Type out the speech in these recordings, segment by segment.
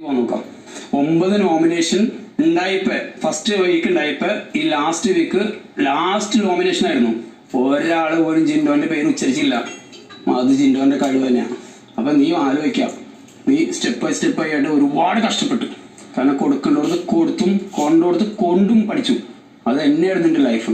നോക്കാം ഒമ്പത് നോമിനേഷൻ ഉണ്ടായിപ്പോ. ഫസ്റ്റ് വീക്ക് ഉണ്ടായിപ്പോ. ഈ ലാസ്റ്റ് വീക്ക് ലാസ്റ്റ് നോമിനേഷൻ ആയിരുന്നു. ഒരാൾ പോലും ജിൻഡോന്റെ പേര് ഉച്ചരിച്ചില്ല. അത് ജിൻഡോന്റെ കഴിവ് തന്നെയാണ്. അപ്പൊ നീ ആലോചിക്കാം. നീ സ്റ്റെപ്പ് ബൈ സ്റ്റെപ്പ് ആയിട്ട് ഒരുപാട് കഷ്ടപ്പെട്ടു. കാരണം കൊടുക്കേണ്ടത് കൊടുത്തും കൊണ്ടോടത്ത് കൊണ്ടും പഠിച്ചു. അത് തന്നെയായിരുന്നു എന്റെ ലൈഫ്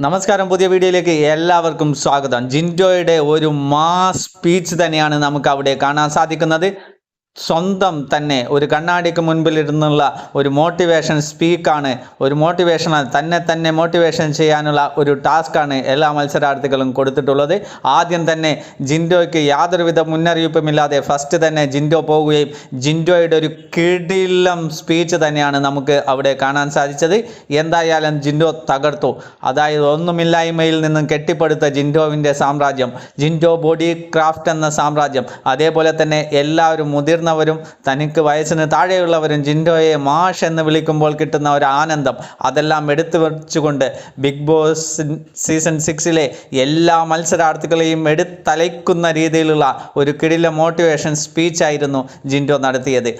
നമസ്കാരം. പുതിയ വീഡിയോയിലേക്ക് എല്ലാവർക്കും സ്വാഗതം. ജിൻഡോയുടെ ഒരു മാസ് സ്പീച്ച് തന്നെയാണ് നമുക്ക് അവിടെ കാണാൻ സാധിക്കുന്നത്. സ്വന്തം തന്നെ ഒരു കണ്ണാടിക്ക് മുൻപിൽ ഇരുന്നുള്ള ഒരു മോട്ടിവേഷൻ സ്പീക്കാണ് ഒരു മോട്ടിവേഷൻ തന്നെ തന്നെ മോട്ടിവേഷൻ ചെയ്യാനുള്ള ഒരു ടാസ്ക്കാണ് എല്ലാ മത്സരാർത്ഥികളും കൊടുത്തിട്ടുള്ളത്. ആദ്യം തന്നെ ജിൻഡോയ്ക്ക് യാതൊരുവിധ മുന്നറിയിപ്പുമില്ലാതെ ഫസ്റ്റ് തന്നെ ജിൻഡോ പോവുകയും ജിൻഡോയുടെ ഒരു കിടിലം സ്പീച്ച് തന്നെയാണ് നമുക്ക് അവിടെ കാണാൻ സാധിച്ചത്. എന്തായാലും ജിൻഡോ തകർത്തു. അതായത് ഒന്നുമില്ലായ്മയിൽ നിന്നും കെട്ടിപ്പടുത്ത ജിൻഡോവിന്റെ സാമ്രാജ്യം ജിൻഡോ ബോഡി ക്രാഫ്റ്റ് എന്ന സാമ്രാജ്യം അതേപോലെ തന്നെ എല്ലാവരും മുതിർന്നവരും തനിക്ക് വയസ്സിന് താഴെയുള്ളവരും ജിൻഡോയെ മാഷ് എന്ന് വിളിക്കുമ്പോൾ കിട്ടുന്ന ഒരു ആനന്ദം. അതെല്ലാം എടുത്തു വെച്ചുകൊണ്ട് ബിഗ് ബോസ് സീസൺ സിക്സിലെ എല്ലാ മത്സരാർത്ഥികളെയും എടുത്തലയ്ക്കുന്ന രീതിയിലുള്ള ഒരു കിടില മോട്ടിവേഷൻ സ്പീച്ചായിരുന്നു ജിൻഡോ നടത്തിയത്.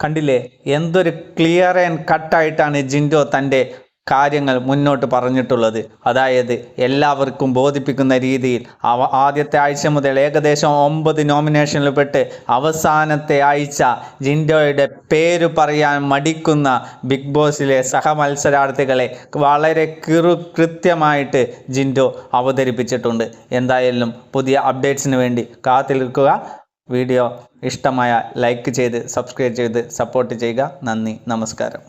കണ്ടില്ലേ? എന്തൊരു ക്ലിയർ ആൻഡ് കട്ടായിട്ടാണ് ജിൻഡോ തന്റെ കാര്യങ്ങൾ മുന്നോട്ട് പറഞ്ഞിട്ടുള്ളത്. അതായത് എല്ലാവർക്കും ബോധിപ്പിക്കുന്ന രീതിയിൽ അവ ആദ്യത്തെ ആഴ്ച മുതൽ ഏകദേശം ഒമ്പത് നോമിനേഷനിൽ പെട്ട് അവസാനത്തെ ആഴ്ച ജിൻഡോയുടെ പേര് പറയാൻ മടിക്കുന്ന ബിഗ് ബോസിലെ സഹമത്സരാർത്ഥികളെ വളരെ കിറു കൃത്യമായിട്ട് ജിൻഡോ അവതരിപ്പിച്ചിട്ടുണ്ട്. എന്തായാലും പുതിയ അപ്ഡേറ്റ്സിന് വേണ്ടി കാത്തിരിക്കുക. വീഡിയോ ഇഷ്ടമായ ലൈക്ക് ചെയ്ത് സബ്സ്ക്രൈബ് ചെയ്ത് സപ്പോർട്ട് ചെയ്യുക. നന്ദി നമസ്കാരം.